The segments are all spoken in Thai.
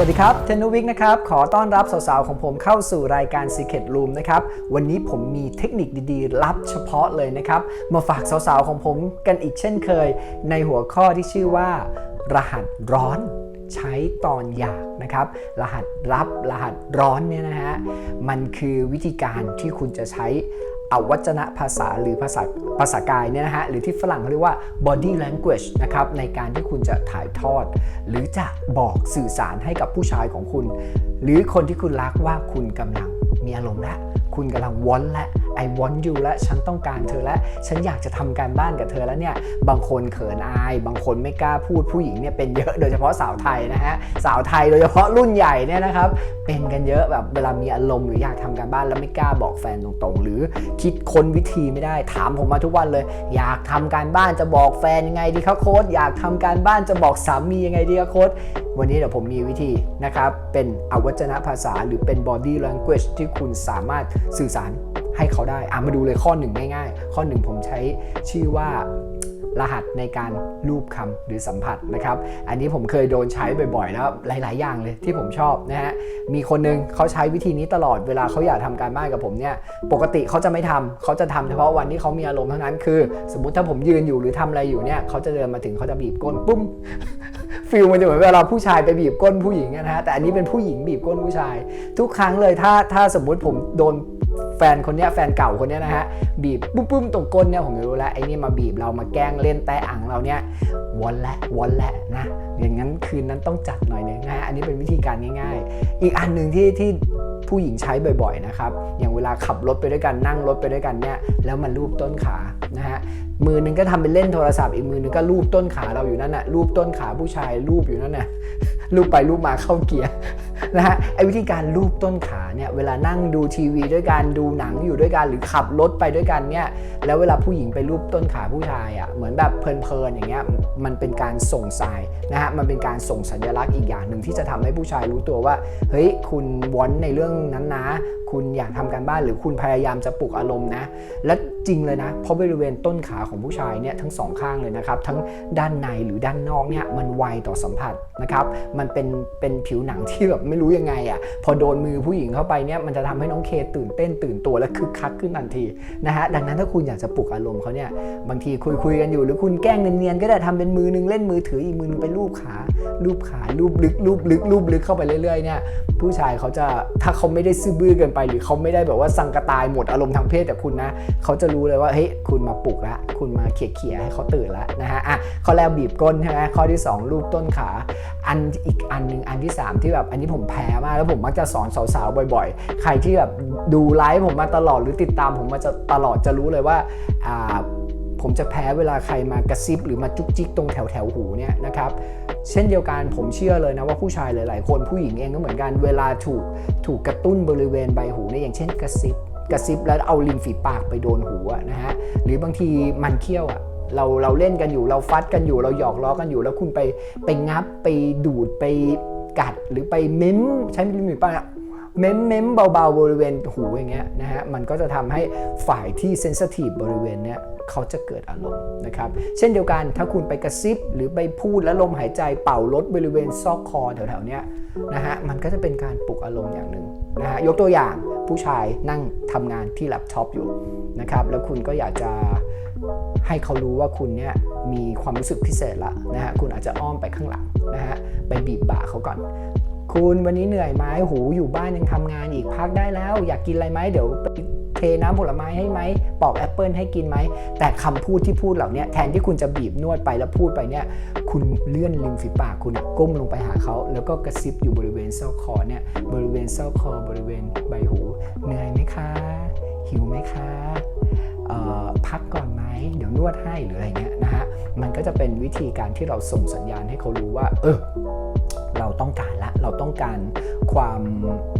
สวัสดีครับเทนนุวิกนะครับ ขอต้อนรับสาวๆ ของผมเข้าสู่รายการ Secret Room นะครับ วันนี้ผมมีเทคนิคดีๆ ลับเฉพาะเลยนะครับ มาฝากสาวๆ ของผมกันอีกเช่นเคย ในหัวข้อที่ชื่อว่า รหัสร้อนใช้ตอนอยากนะครับ รหัสรับรหัสร้อนเนี่ยนะฮะ มันคือวิธีการที่คุณจะใช้ อวัจนภาษาหรือภาษาภาษากายเนี่ยนะฮะหรือที่ฝรั่งเขาเรียกว่า body language นะครับในการที่คุณจะถ่ายทอด หรือจะบอกสื่อสารให้กับผู้ชายของคุณ หรือคนที่คุณรักว่าคุณกำลังมีอารมณ์แล้วคุณกำลังวอนและ I want you และฉันต้องการเธอและ ฉันอยากจะทำการบ้านกับเธอแล้วเนี่ย บางคนเขินอาย บางคนไม่กล้าพูดผู้หญิงเนี่ยเป็นเยอะโดยเฉพาะสาวไทยนะฮะ สาวไทยโดยเฉพาะรุ่นใหญ่เนี่ยนะครับ เป็นกันเยอะแบบเวลามีอารมณ์หรืออยากทำการบ้านแล้วไม่กล้าบอกแฟนตรงๆ หรือคิดค้นวิธีไม่ได้ ถามผมมาทุกวันเลย อยากทำการบ้านจะบอกแฟนยังไงดีคะโค้ดอยากทำการบ้านจะบอกสามียังไงดีคะโค้ดวันนี้เดี๋ยวผมมีวิธีนะครับ เป็นอวัจนภาษาหรือเป็น body language ที่คุณสามารถสื่อสารให้เขาได้อะมาดูเลยข้อหนึ่งง่ายๆ ข้อหนึ่งผมใช้ชื่อว่ารหัสในการรูปคำหรือสัมผัสนะครับ อันนี้ผมเคยโดนใช้บ่อยๆ แล้วหลาย ๆ อย่างเลยที่ผมชอบนะฮะ มีคนหนึงเขาใช้วิธีนี้ตลอดเวลาเขาอยากทำการบ้านกับผมเนี่ย ปกติเขาจะไม่ทำเขาจะทำเฉพาะวันที่เขามีอารมณ์เท่านั้น คือ สมมติถ้าผมยืนอยู่หรือทำอะไรอยู่เนี่ย เขาจะเดินมาถึงเขาจะบีบก้นปุ้ม ฟิลมันจะเหมือนเวลาผู้ชายไปบีบก้นผู้หญิงนะฮะแต่อันนี้เป็นผู้หญิงบีบก้นผู้ชาย ทุกครั้งเลยถ้าถ้าสมมุติผมโดนแฟนคนนี้แฟนเก่าคนนี้นะฮะบีบปุ๊บปุ๊บตรงก้นเนี่ยผมจะรู้แล้วไอ้นี่มาบีบเรามาแกล้งเล่นแตะอังเราเนี่ยวอนและวอนและนะอย่างนั้นคืนนั้นต้องจัดหน่อยนึงนะฮะอันนี้เป็นวิธีการง่ายๆ อีกอันหนึ่งที่ที่ ผู้หญิงใช้บ่อยๆนะครับอย่างเวลาขับรถไปด้วยกันนั่งรถไปด้วยกันเนี่ยแล้วมันรูปต้นขานะฮะมือหนึงก็ทำเป็นเล่นโทรศัพท์อีกมือหนึงก็รูปต้นขาเราอยู่นั่นน่ะรูปต้นขาผู้ชายรูปอยู่นั่นน่ะรูปไปรูปมาเข้าเกียร์ นะฮะไอ้วิธีการลูบต้นขาเนี่ยเวลานั่งดูทีวีด้วยกันดูหนังอยู่ด้วยกันหรือขับรถไปด้วยกันเนี่ยแล้วเวลาผู้หญิงไปลูบต้นขาผู้ชายอะเหมือนแบบเพลินๆอย่างเงี้ยมันเป็นการส่งสายนะฮะมันเป็นการส่งสัญลักษณ์อีกอย่างหนึ่งที่จะทำให้ผู้ชายรู้ตัวว่าเฮ้ยคุณวอนในเรื่องนั้นนะ คุณอยากทำการบ้านหรือคุณพยายามจะปลุกอารมณ์นะและจริงเลยนะ เพราะบริเวณต้นขาของผู้ชายเนี่ยทั้งสองข้างเลยนะครับ ทั้งด้านในหรือด้านนอกเนี่ยมันไวต่อสัมผัสนะครับ มันเป็นเป็นผิวหนังที่แบบไม่รู้ยังไงอะพอโดนมือผู้หญิงเข้าไปเนี่ยมันจะทำให้น้องเคตื่นเต้นตื่นตัวและคึกคักขึ้นทันทีนะฮะดังนั้นถ้าคุณอยากจะปลุกอารมณ์เขาเนี่ยบางทีคุยคุยกันอยู่หรือคุณแกล้งเนียนๆก็ได้ทำเป็นมือนึงเล่นมือถืออีกมือนึงไปลูบขาลูบขาลูบลึกลูบลึกลูบลึกเข้าไปเรื่อยๆเนี่ยผู้ชายเขาจะถ้าเขาไม่ได้ซื่อบื้อเกินไป หรือเขาไม่ได้แบบว่าสังกะตายหมดอารมณ์ทางเพศแต่คุณนะเขาจะรู้เลยว่าเฮ้ยคุณมาปลุกละคุณมาเขี่ยๆให้เขาตื่นละนะฮะอะข้อแรกบีบก้นใช่ไหมข้อที่สองลูบต้นขา อันอีกอันหนึ่งอันที่สามที่แบบอันนี้ผมแพ้มากแล้วผมมักจะสอนสาวๆบ่อย ๆ ใครที่แบบดูไลฟ์ผมมาตลอดหรือติดตามผมมาจะตลอดจะรู้เลยว่าผมจะแพ้เวลาใครมากระซิบหรือมาจุกจิกตรงแถวแถวหูเนี่ยนะครับเช่นเดียวกันผมเชื่อเลยนะว่าผู้ชายหลาย ๆ คนผู้หญิงเองก็เหมือนกันเวลาถูกถูกกระตุ้นบริเวณใบหูเนี่ยอย่างเช่นกระซิบกระซิบแล้วเอาริมฝีปากไปโดนหูนะฮะหรือบางทีมันเคี้ยวอะเราเราเล่นกันอยู่เราฟัดกันอยู่เราหยอกล้อกันอยู่แล้วคุณไปไปงับไปดูดไป กัดหรือไปเม้มใช้ริมฝีปากอะ เม้มเม้มเบาๆบริเวณหูอย่างเงี้ยนะฮะมันก็จะทำให้ฝ่ายที่เซนสทีฟบริเวณเนี้ยเขาจะเกิดอารมณ์นะครับเช่นเดียวกันถ้าคุณไปกระซิบหรือไปพูดแล้วลมหายใจเป่าลดบริเวณซอกคอแถวๆเนี้ยนะฮะมันก็จะเป็นการปลุกอารมณ์อย่างหนึ่งนะฮะยกตัวอย่างผู้ชายนั่งทำงานที่แล็ปท็อปอยู่นะครับแล้วคุณก็อยากจะให้เขารู้ว่าคุณเนี่ยมีความรู้สึกพิเศษละนะฮะคุณอาจจะอ้อมไปข้างหลังนะฮะไปบีบบ่าเขาก่อน คุณวันนี้เหนื่อยไหมหูอยู่บ้านยังทำงานอีกพักได้แล้ว อยากกินอะไรไหมเดี๋ยวไปเทน้ำผลไม้ให้ไหมปอกแอปเปิลให้กินไหม แต่คำพูดที่พูดเหล่านี้แทนที่คุณจะบีบนวดไปแล้วพูดไปเนี่ย คุณเลื่อนริมฝีปากคุณก้มลงไปหาเขา แล้วก็กระซิบอยู่บริเวณซอกคอเนี่ยบริเวณซอกคอบริเวณใบหูเหนื่อยไหมคะ หิวไหมคะพักก่อนไหมเดี๋ยวนวดให้หรืออะไรเงี้ยนะฮะมันก็จะเป็นวิธีการที่เราส่งสัญญาณให้เขารู้ว่า เออเรา ต้องการละ เราต้องการความ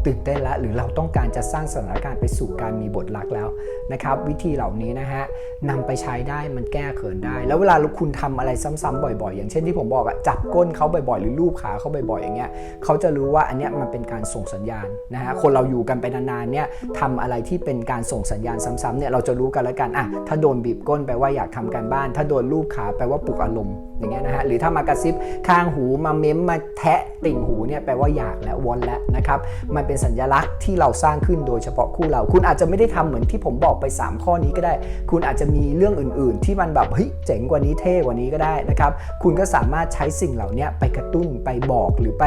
ตื่นเต้นละ หรือเราต้องการจะสร้างสถานการณ์ไปสู่การมีบทรักแล้วนะครับ วิธีเหล่านี้นะฮะนำไปใช้ได้มันแก้เขินได้ แล้วเวลาคุณทำอะไรซ้ำๆบ่อย ๆ อย่างเช่นที่ผมบอกอะจับก้นเขาบ่อยๆ หรือลูบขาเขาบ่อยๆอย่างเงี้ยเขาจะรู้ว่าอันเนี้ยมันเป็นการส่งสัญญาณนะฮะคนเราอยู่กันไปนานๆเนี่ยทำอะไรที่เป็นการส่งสัญญาณซ้ำๆเนี่ยเราจะรู้กันแล้วกันอะถ้าโดนบีบก้นแปลว่าอยากทำการบ้าน ถ้าโดนลูบขาแปลว่าปลุกอารมณ์อย่างเงี้ยนะฮะหรือถ้ามากระซิบข้างหูมาเม้มมาแทะตงหูเนี่ยแปลว่าอยากและวอนและนะครับมันเป็นสัญลักษณ์ที่เราสร้างขึ้นโดยเฉพาะคู่เรา คุณอาจจะไม่ได้ทำเหมือนที่ผมบอกไป 3 ข้อนี้ก็ได้ คุณอาจจะมีเรื่องอื่น ๆ ที่มันแบบเฮ้ยเจ๋งกว่านี้เท่กว่านี้ก็ได้นะครับคุณก็สามารถใช้สิ่งเหล่านี้ไปกระตุ้นไปบอกหรือไป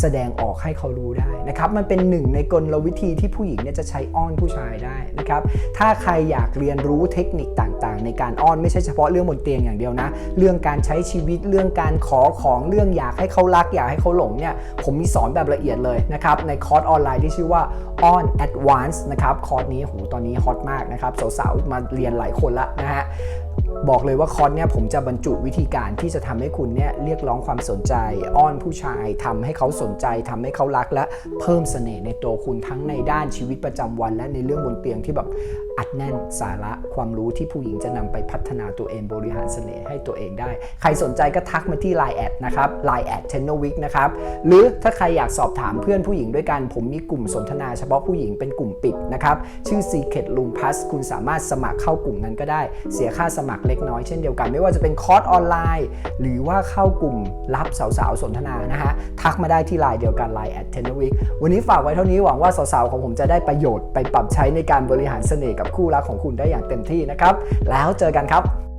แสดงออกให้เขารู้ได้นะครับมันเป็นหนึ่งในกลวิธีที่ผู้หญิงเนี่ยจะใช้อ้อนผู้ชายได้นะครับถ้าใครอยากเรียนรู้เทคนิคต่างๆ ในการอ้อนไม่ใช่เฉพาะเรื่องบนเตียงอย่างเดียวนะ เรื่องการใช้ชีวิตเรื่องการขอของเรื่องอยากให้เขารักอยากให้เขาหลงเนี่ยผมมีสอนแบบละเอียดเลยนะครับในคอร์สออนไลน์ที่ชื่อว่า on advance นะครับคอร์สนี้โหตอนนี้ฮอตมากนะครับสาวๆมาเรียนหลายคนละนะฮะบอกเลยว่าคอร์สเนี่ยผมจะบรรจุวิธีการที่จะทำให้คุณเนี่ยเรียกร้องความสนใจ อ้อนผู้ชายทำให้เขาสนใจทำให้เขารักและเพิ่มเสน่ห์ในตัวคุณทั้งในด้านชีวิตประจำวัน และในเรื่องบนเตียงที่แบบอัดแน่นสาระความรู้ที่ผู้หญิงจะนำไปพัฒนาตัวเองบริหารเสน่ห์ให้ตัวเองได้ ใครสนใจก็ทักมาที่ Line แอดนะครับ Line แอด t e n o w i k นะครับหรือถ้าใครอยากสอบถามเพื่อนผู้หญิงด้วยกัน ผมมีกลุ่มสนทนาเฉพาะาะผู้หญิงเป็นกลุ่มปิดนะครับชื่อ Secret Room Plus คุณสามารถสมัครเข้ากลุ่มนั้นก็ได้ เสียค่าสมัครเล็กน้อยเช่นเดียวกัน ไม่ว่าจะเป็นคอร์สออนไลน์ หรือว่าเข้ากลุ่มรับสาวๆสนทนานะฮะทักมาได้ที่ไลน์เดียวกัน Line at t e n o w i k วันนี้ฝากไว้เท่านี้หวังว่าสาวๆของผมจะได้ประโยชน์ไปปรับใช้ในการบริหารเสน่ห์กับคู่รักของคุณได้อย่างเต็มที่นะครับแล้วเจอกันครับ